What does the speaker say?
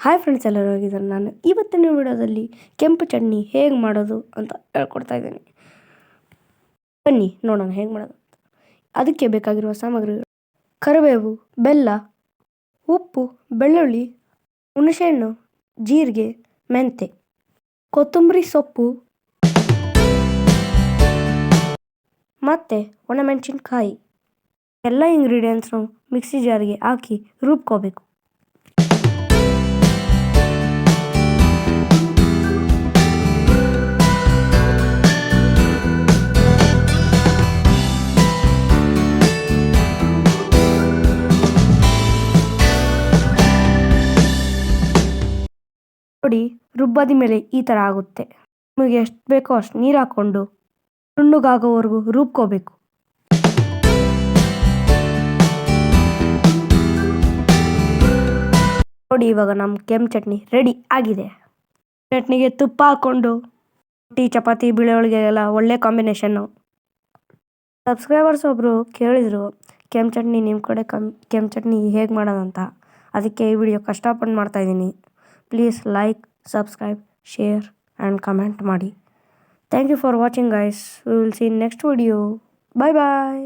Hi friends ಎಲ್ಲರೂ ಹೋಗಿದ್ದಾರೆ? ನಾನು ಇವತ್ತಿನ ವಿಡಿಯೋದಲ್ಲಿ ಕೆಂಪು ಚಟ್ನಿ ಹೇಗೆ ಮಾಡೋದು ಅಂತ ಹೇಳ್ಕೊಡ್ತಾ ಇದ್ದೀನಿ. ಬನ್ನಿ, ನೋಡೋಣ ಹೇಗೆ ಮಾಡೋದು ಅದಕ್ಕೆ ಬೇಕಾಗಿರುವ ಸಾಮಗ್ರಿಗಳು. ಕರಿಬೇವು, ಬೆಲ್ಲ, ಉಪ್ಪು, ಬೆಳ್ಳುಳ್ಳಿ, ಹುಣಸೆಹಣ್ಣು, ಜೀರಿಗೆ, ಮೆಂತೆ, ಕೊತ್ತಂಬರಿ ಸೊಪ್ಪು ಮತ್ತು ಒಣಮೆಣಸಿನ್ಕಾಯಿ ಎಲ್ಲ ಇಂಗ್ರೀಡಿಯೆಂಟ್ಸ್ನು ಮಿಕ್ಸಿ ಜಾರಿಗೆ ಹಾಕಿ ರುಬ್ಕೋಬೇಕು. ನೋಡಿ ರುಬ್ಬಾದ ಮೇಲೆ ಈ ಥರ ಆಗುತ್ತೆ. ನಿಮಗೆ ಎಷ್ಟು ಬೇಕೋ ಅಷ್ಟು ನೀರು ಹಾಕ್ಕೊಂಡು ನುಣ್ಣಗಾಗೋವರೆಗೂ ರುಬ್ಕೋಬೇಕು. ನೋಡಿ ಇವಾಗ ನಮ್ಮ ಕೆಂಪು ಚಟ್ನಿ ರೆಡಿ ಆಗಿದೆ. ಚಟ್ನಿಗೆ ತುಪ್ಪ ಹಾಕ್ಕೊಂಡು ರೊಟ್ಟಿ, ಚಪಾತಿ ಎಲ್ಲ ಒಳ್ಳೆ ಕಾಂಬಿನೇಷನ್ನು ಸಬ್ಸ್ಕ್ರೈಬರ್ಸ್ ಒಬ್ಬರು ಕೇಳಿದರು, ಕೆಂಪು ಚಟ್ನಿ ನಿಮ್ಮ ಕಡೆ ಕಮ್ ಕೆಂಪು ಚಟ್ನಿ ಹೇಗೆ ಮಾಡೋದಂತ. ಅದಕ್ಕೆ ಈ ವಿಡಿಯೋ ಕಷ್ಟಪಟ್ಟು ಮಾಡ್ತಾಯಿದ್ದೀನಿ please like subscribe share and comment ಮಾಡಿ thank you for watching guys we will see next video bye bye